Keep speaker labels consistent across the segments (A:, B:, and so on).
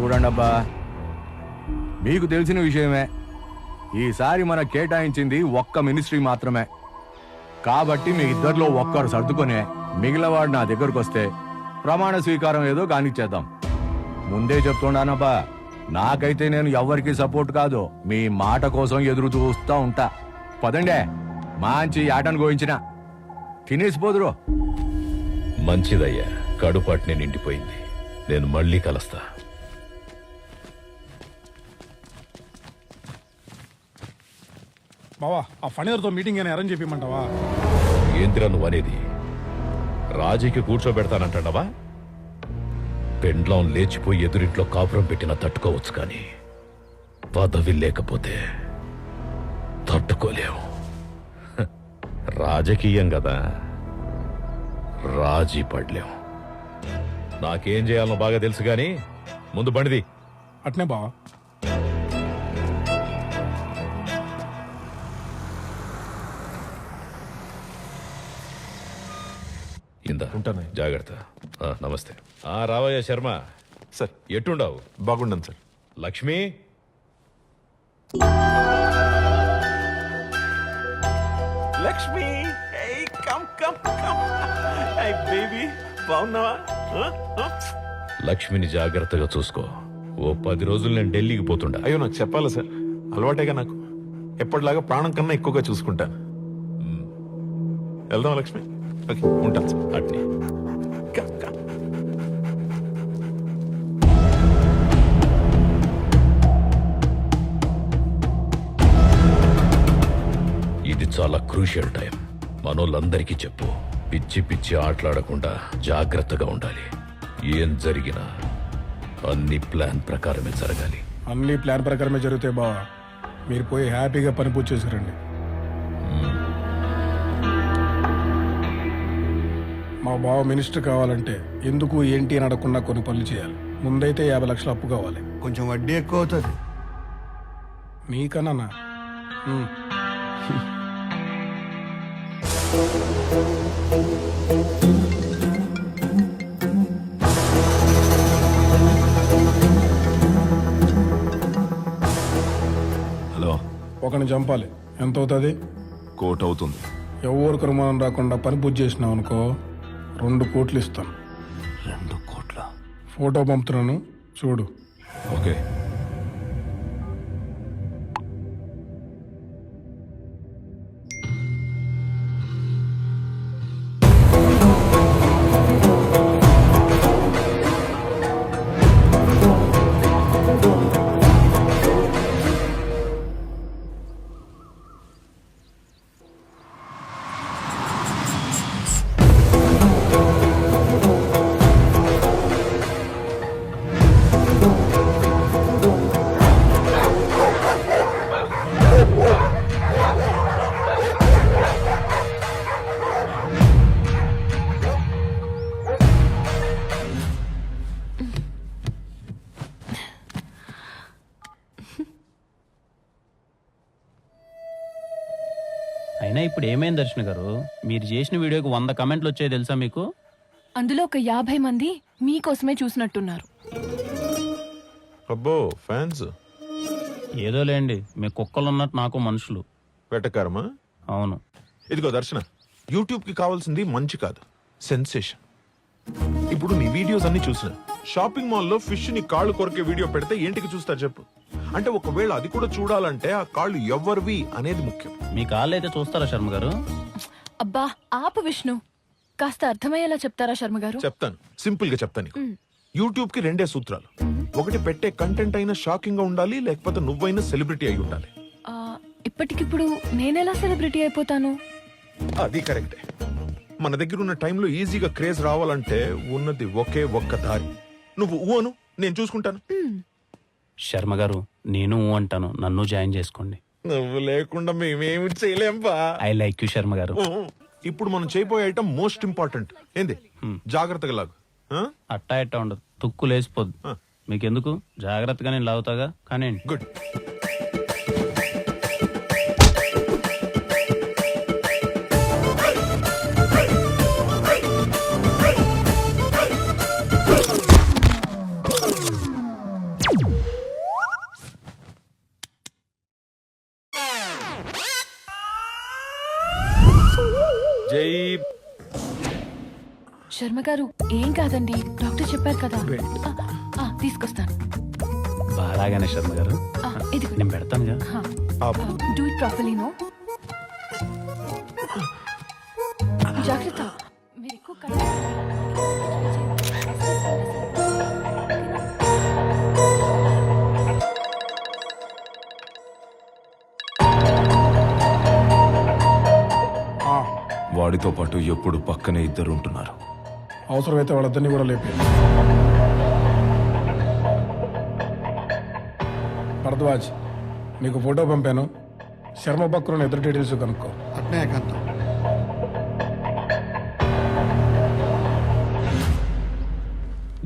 A: చూడండి అబ్బా. మీకు తెలిసిన విషయమే ఈసారి మన కేటాయించింది ఒక్క మినిస్ట్రీ మాత్రమే. కాబట్టి మీ ఇద్దరిలో ఒక్కరు సర్దుకొని మిగిలినవాడు నా దగ్గరకు వస్తే ప్రమాణ స్వీకారం ఏదో కానిచ్చేద్దాం. ముందే చెప్తున్నానబ్బా నాకైతే నేను ఎవరికి సపోర్ట్ కాదు. మీ మాట కోసం ఎదురు చూస్తూ ఉంటా. పదండే మంచి ఆటను గోయించిన. తినేసిపోదురు
B: మంచిదయ్యా కడుపాటిని నిండిపోయింది. నేను మళ్ళీ కలుస్తా.
C: బావా ఆ ఫణిధర్తో మీటింగ్ అని అరేంజ్ చెప్పమంటావా
B: ఏంటిరా నువ్వు అనేది? రాజీకి కూర్చోబెడతానంటావా పెండ్లం లేచిపోయి ఎదురింట్లో కాపురం పెట్టినా తట్టుకోవచ్చు కానీ పదవి లేకపోతే తట్టుకోలేము హ, రాజకీయం కదా. రాజీ పడలేం. నాకేం చేయాలనో బాగా తెలుసు కానీ ముందు బండిది.
C: అట్నే బావా.
D: ఉంటానయ్య.
B: జాగ్రత్త. ఆ, నమస్తే. ఆ రావయ్య శర్మ.
D: సార్.
B: ఎట్టుండవు?
D: బాగుండను sir.
B: Lakshmi?
D: Lakshmi come come come. Baby బాగున్నావా?
B: లక్ష్మిని జాగ్రత్తగా చూసుకో. ఓ పది రోజులు నేను ఢిల్లీకి పోతుండా.
D: అయ్యో నాకు చెప్పాలి సార్? అలవాటేగా నాకు. ఎప్పటిలాగా ప్రాణం కన్నా ఎక్కువగా చూసుకుంటాను వెళ్దాం లక్ష్మి? ఓకే ఉంటాను సార్.
B: అట్ని. చాలా క్రూషియల్ టైం. మనోళ్ళందరికీ చెప్పు. పిచ్చి పిచ్చి ఆటలాడకుండా జాగ్రత్తగా ఉండాలి. ఏం జరిగినా అన్ని ప్లాన్ ప్రకారమే జరగాలి.
C: అన్ని ప్లాన్ ప్రకారమే జరుగుతాయి బావా మీరు పోయి హ్యాపీగా పని పూర్తి చేశారండి మా బావ మినిస్టర్ కావాలంటే ఎందుకు ఏంటి అని అడగకుండా కొన్ని పనులు చేయాలి. ముందైతే యాభై లక్షలు అప్పు కావాలి.
E: కొంచెం వడ్డీ ఎక్కువ అవుతుంది.
C: నీకన్నా ఉమ్.
D: హలో.
C: ఒకరిని చంపాలి. ఎంత అవుతుంది
D: కోట్ అవుతుంది
C: ఎవరికి అనుమానం రాకుండా పని పూర్తి చేసినావు అనుకో రెండు కోట్లు ఇస్తాను.
D: రెండు కోట్ల?
C: ఫోటో పంపుతున్నాను. చూడు.
D: ఓకే.
F: అయినా ఇప్పుడు ఏమైంది దర్శన గారు? మీరు చేసిన వీడియోకి వంద కమెంట్లు వచ్చాయి తెలుసా మీకు?
G: అందులో ఒక యాభై మంది మీకోసమే చూసినట్టున్నారు.
D: అబ్బో ఫ్యాన్స్.
F: ఏదో లేండి మీ కుక్కలు ఉన్నట్టు నాకు మనుషులు.
D: వెటకారమా?
F: అవును.
D: ఇదిగో దర్శన యూట్యూబ్కి కావాల్సింది మంచి కాదు సెన్సేషన్. ఇప్పుడు నీ వీడియోస్ అన్ని చూసిన. షాపింగ్ మాల్లో ఫిష్ని కాళ్ళు కొరికే వీడియో పెడితే ఏంటికి చూస్తారు చెప్పు. అంటే ఒకవేళ అది కూడా చూడాలంటే ఆ కాళ్ళు ఎవరివి అనేది ముఖ్యం.
F: మీ కాళ్ళు అయితే చూస్తారా శర్మ గారు?
G: అబ్బా ఆపు విష్ణు. కాస్త అర్థమయ్యేలా చెప్తారా శర్మ గారు?
D: చెప్తాను. సింపుల్గా చెప్తాను నీకు. యూట్యూబ్కి రెండే సూత్రాలు. ఒకటి పెట్టే కంటెంట్ అయినా షాకింగ్గా ఉండాలి లేకపోతే నువ్వైనా సెలబ్రిటీ అయి ఉండాలి.
G: ఆ, ఇప్పటికిప్పుడు నేనెలా సెలబ్రిటీ అయిపోతాను?
D: అది కరెక్టే. మన దగ్గర ఉన్న టైంలో ఈజీగా క్రేజ్ రావాలంటే ఉన్నది ఒకే ఒక్క దారి. నువ్వు ఊ అను నేను చూసుకుంటాను.
F: శర్మ గారు నేను ఊ అంటాను నన్ను జాయిన్ చేసుకోండి.
D: నువ్వు లేకుండా మేమేమి చేయలేంపా.
F: I like you Sharma garu.
D: ఇప్పుడు మనం చేయబోయే ఐటమ్ మోస్ట్ ఇంపార్టెంట్. ఏంది? జాగ్రత్తగా లాగు. ఆ?
F: అట్టా ఇట్టా ఉండదు. తుక్కు లేసిపోద్దు. మీకెందుకు? జాగ్రత్తగా నేను లాగుతాగా కానీ
D: గుడ్.
G: శర్మ గారు ఏం కాదండి డాక్టర్ చెప్పారు కదా. ఆ, ఆ, తీసుకొస్తాను.
F: బాగానే శర్మ గారు.
G: ఆ, ఇదిగో.
F: నేను పెడతానుగా
G: డూ ఇట్ ప్రాపర్లీ నో. జాగ్రత్త. మీరు ఎక్కువ కళ్ళు-
C: ఆ,
E: వాడితో పాటు ఎప్పుడు పక్కనే ఇద్దరు ఉంటున్నారు.
C: అవసరమైతే వాళ్ళిద్దరిని కూడా లేపే. భరద్వాజ్ నీకు ఫోటో పంపాను. శర్మ బక్రుని ఇద్దరు డీటెయిల్స్ కనుక్కో.
H: అట్నే ఏకాంతం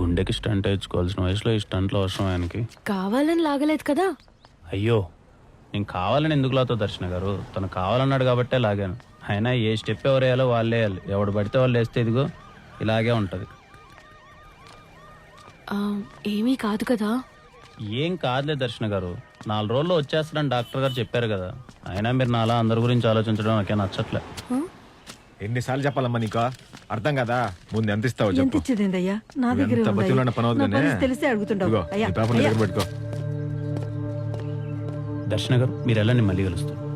F: గుండెకి స్టంట్ వేయించుకోవాల్సిన వయసులో ఈ స్టంట్లో అవసరం ఆయనకి.
G: కావాలని లాగలేదు కదా?
F: అయ్యో నేను కావాలని ఎందుకు లాతో దర్శన గారు? తను కావాలన్నాడు కాబట్టే లాగాను. అయినా ఏ స్టెప్ ఎవరు వేయాలో వాళ్ళే వేయాలి. ఎవడు పడితే వాళ్ళు వేస్తే ఇదిగో. ఇలాగే ఉంటుంది.
G: ఆ, ఏమీ కాదు కదా?
F: ఏం కాదులే దర్శన గారు. నాలుగు రోజుల్లో వచ్చేస్తాడని డాక్టర్ గారు చెప్పారు కదా. అయినా మీరు నాలా అందరి గురించి ఆలోచించడం నాకే నచ్చట్లే.
B: ఎన్నిసార్లు చెప్పాలమ్మా నీకు? అర్థం కదా? ముందు ఎంత ఇస్తావు
I: ఎంత
B: చెప్పు
I: నా దగ్గర
B: ఎంత బతిలో పని అవుతుందనే?
I: తెలిస్తే అడుగుతుండవు
B: ఇదిగో,
I: అయ్యా
B: ఈ పేపర్ నీ
I: అయ్యా,
B: దగ్గర పెట్టుకో.
F: దర్శన గారు మీరు వెళ్ళండి మళ్ళీ కలుస్తాను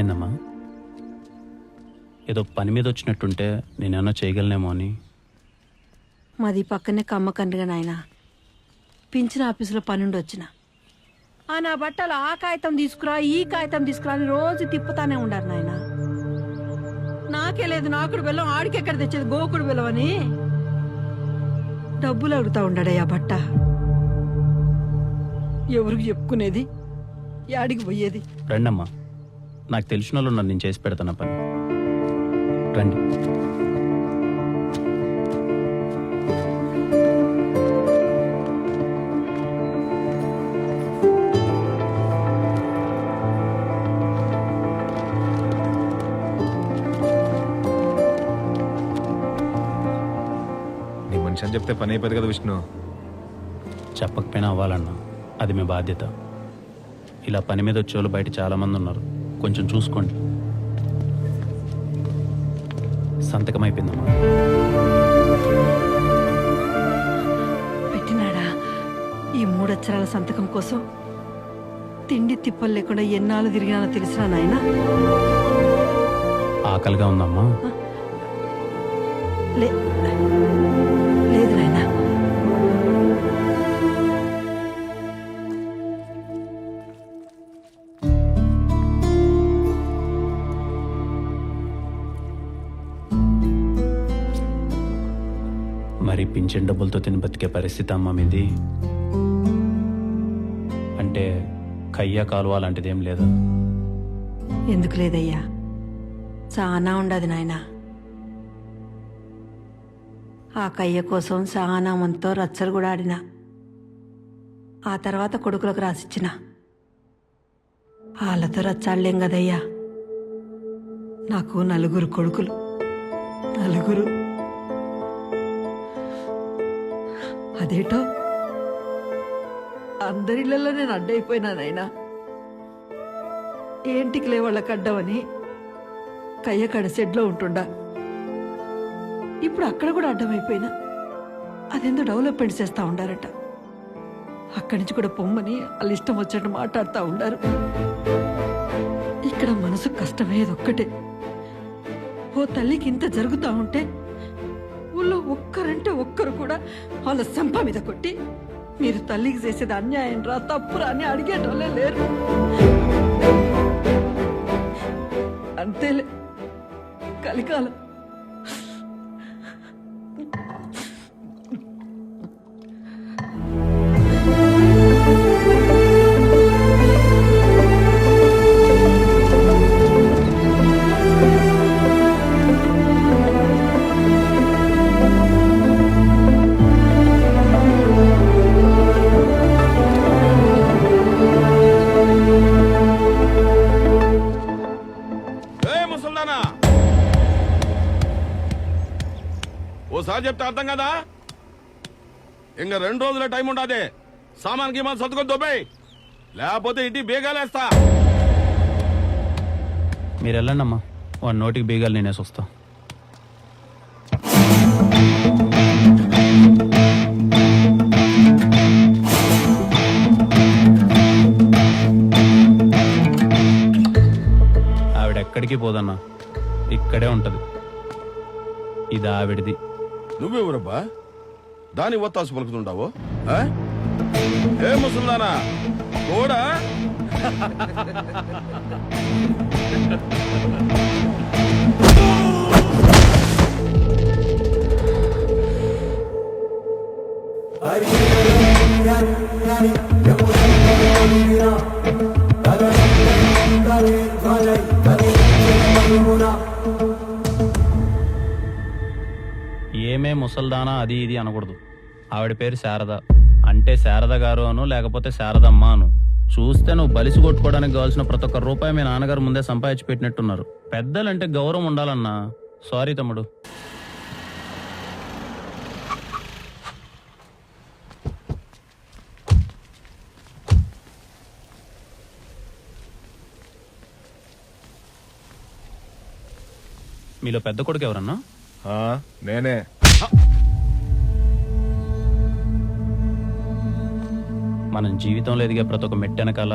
F: ఏమైందమ్మా? ఏదో పని మీద వచ్చినట్టుంటే నేనేమన్నా చేయగలనేమో అని.
I: మాది పక్కనే కమ్మకండ్రిగా నాయన. పింఛన్ ఆఫీసులో పనుండి వచ్చిన. ఆ నా బట్టలు ఆ కాగితం తీసుకురా ఈ కాగితం తీసుకురా అని రోజు తిప్పుతానే ఉండారు నాయన. నాకే లేదు నాకుడు బెల్లం ఆడికెక్కడ తెచ్చేది గోకుడు బెల్లం అని. డబ్బులు అడుగుతా ఉండాడయ్యా బట్ట. ఎవరికి చెప్పుకునేది? యాడికి పోయేది?
F: రండమ్మా. నాకు తెలిసిన వాళ్ళు ఉన్నారు నేను చేసి పెడతాను పని. రండి.
B: నీ మనిషి అని చెప్తే పని అయిపోతుంది కదా విష్ణు.
F: చెప్పకపోయినా అవ్వాలన్నా అది మీ బాధ్యత. ఇలా పని మీద వచ్చే బయట చాలా మంది ఉన్నారు. కొంచెం చూసుకోండి. సంతకం అయిపోయిందమ్మా
I: పెట్టినాడా? ఈ మూడక్షరాల సంతకం కోసం తిండి తిప్పలు లేకుండా ఎన్నాళ్ళు తిరిగినానో తెలిసినా నాయన?
F: ఆకలిగా ఉందమ్మా.
I: లే.
F: పింఛన్ డబ్బులతో తిని బతికే పరిస్థితి అమ్మ మీది. అంటే కయ్య కాలువ లాంటిది ఏం లేదా?
I: ఎందుకు లేదయ్యా? చాలా ఉండదు నాయన. ఆ కయ్య కోసం చాలా మనతో రచ్చలు కూడా ఆడిన. ఆ తర్వాత కొడుకులకు రాసిచ్చిన. వాళ్ళతో రచ్చాడలేం కదయ్యా. నాకు నలుగురు కొడుకులు. నలుగురు అదేటో? అందరిళ్ళలో నేను అడ్డైపోయినానైనా ఏంటికి లే వాళ్ళకి అడ్డమని కయ్యకాడ షెడ్లో ఉంటుండా. ఇప్పుడు అక్కడ కూడా అడ్డమైపోయినా. అదేందో డెవలప్మెంట్ చేస్తూ ఉండారట. అక్కడి నుంచి కూడా పొమ్మని వాళ్ళు ఇష్టం వచ్చినట్టు మాట్లాడుతూ ఉండారు. ఇక్కడ మనసు కష్టమయ్యేది ఒక్కటే. ఓ తల్లికి ఇంత జరుగుతూ ఉంటే ఊళ్ళో ఒక్కరంటే ఒక్కరు కూడా వాళ్ళ సంప మీద కొట్టి మీరు తల్లికి చేసేది అన్యాయం రా తప్పురా అని అడిగేటోళ్ళే లేరు. అంతేలే. కలికాలం.
H: ఓసారి చెప్తే అర్థం కదా? ఇంకా రెండు రోజుల టైం ఉండదే. సామాన్ గీమాన్ సర్దుకొని దొబ్బాయి. లేకపోతే ఇంటి బీగాలేస్తా.
F: మీరు వెళ్ళండి అమ్మా వాడి నోటికి బీగాలు నేనేసి వస్తా. ఆవిడ ఎక్కడికి పోదన్నా? ఇక్కడే ఉంటది. ఇది ఆవిడది.
H: నువ్వెవరబ్బా? దాని ఒత్తాసు పలుకుతుంటావు? ఏ ముసల్దానా? కూడా
F: ఏమే ముసల్దానా అది ఇది అనకూడదు. ఆవిడ పేరు శారద. అంటే శారద గారు అను లేకపోతే శారదమ్మ అను. చూస్తే నువ్వు బలిసి కొట్టుకోవడానికి కావాల్సిన ప్రతి ఒక్క రూపాయి మీ నాన్నగారు ముందే సంపాదించి పెట్టినట్టున్నారు. పెద్దలంటే గౌరవం ఉండాలన్నా. సారీ తమ్ముడు. మీలో పెద్ద కొడుకు ఎవరన్నా?
A: నేనే.
F: మనం జీవితంలో ఎదిగే ప్రతి ఒక్క మెట్టు వెనకాల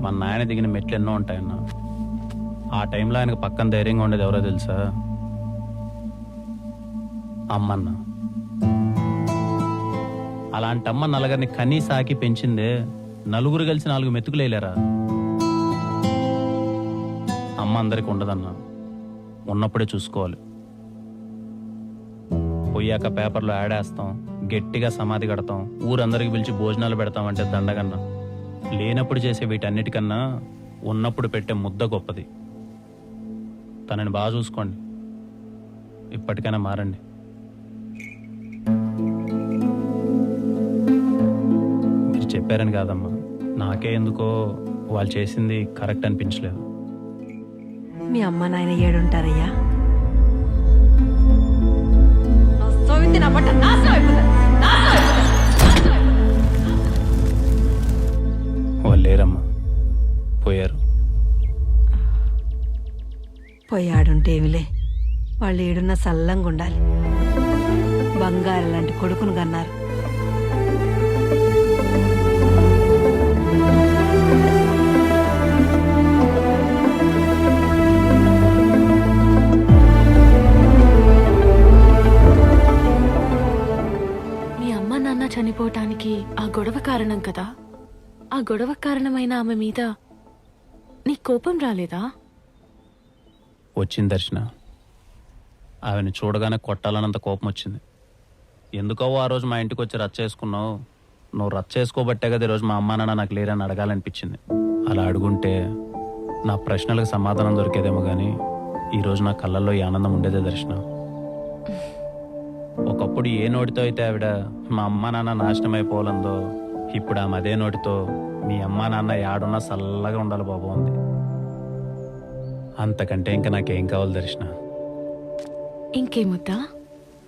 F: మన నాయన దిగిన మెట్లు ఎన్నో ఉంటాయన్న. ఆ టైంలో ఆయనకు పక్కన ధైర్యంగా ఉండేది ఎవరో తెలుసా? అమ్మన్న. అలాంటి అమ్మ నలుగురిని కనీ సాకి పెంచిందే నలుగురు కలిసి నాలుగు మెతుకులేలేరా అమ్మ అందరికి ఉండదన్న. ఉన్నప్పుడే చూసుకోవాలి. పోయాక పేపర్లో ఆడేస్తాం గట్టిగా సమాధి కడతాం ఊరందరికి పిలిచి భోజనాలు పెడతాం అంటే దండగన్నా. లేనప్పుడు చేసే వీటన్నిటికన్నా ఉన్నప్పుడు పెట్టే ముద్ద గొప్పది. తనని బాగా చూసుకోండి. ఇప్పటికైనా మారండి. మీరు చెప్పారని కాదమ్మా. నాకే ఎందుకో వాళ్ళు చేసింది కరెక్ట్ అనిపించలేదు.
I: మీ అమ్మ నాయన ఏడుంటారయ్యా? సోవింది నా నాశనం అయిపోతుంది. నాశనం అయిపోతుంది.
F: వాళ్ళు లేరమ్మా. పోయారు.
I: పోయాడుంటే ఏమిలే? వాళ్ళు ఏడున్న సల్లంగా ఉండాలి బంగారు లాంటి కొడుకును కన్నారు.
G: కదా ఆ గొడవ కారణమైన ఆమె మీద నీ కోపం రాలేదా?
F: వచ్చింది దర్శన. ఆమెను చూడగానే కొట్టాలన్నంత కోపం వచ్చింది. ఎందుకో ఆ రోజు మా ఇంటికి వచ్చి రచ్చ చేసుకున్నావు? నువ్వు రచ్చ చేసుకోబట్టే కదా ఈరోజు మా అమ్మా నాన్న నాకు లేరని అడగాలనిపించింది. అలా అడుగుంటే నా ప్రశ్నలకు సమాధానం దొరికేదేమో కానీ ఈరోజు నా కళ్ళల్లో ఈ ఆనందం ఉండేదే దర్శన. ఒకప్పుడు ఏ నోటితో అయితే ఆవిడ మా అమ్మా నాన్న నాశనం అయిపోవాలందో ఇప్పుడు ఆమె అదే నోటితో మీ అమ్మా నాన్న యాడున్నా చల్లగా ఉండాలి బాబు ఉంది అంతకంటే ఇంకా నాకేం కావాలి దర్శన?
G: ఇంకేముద్దా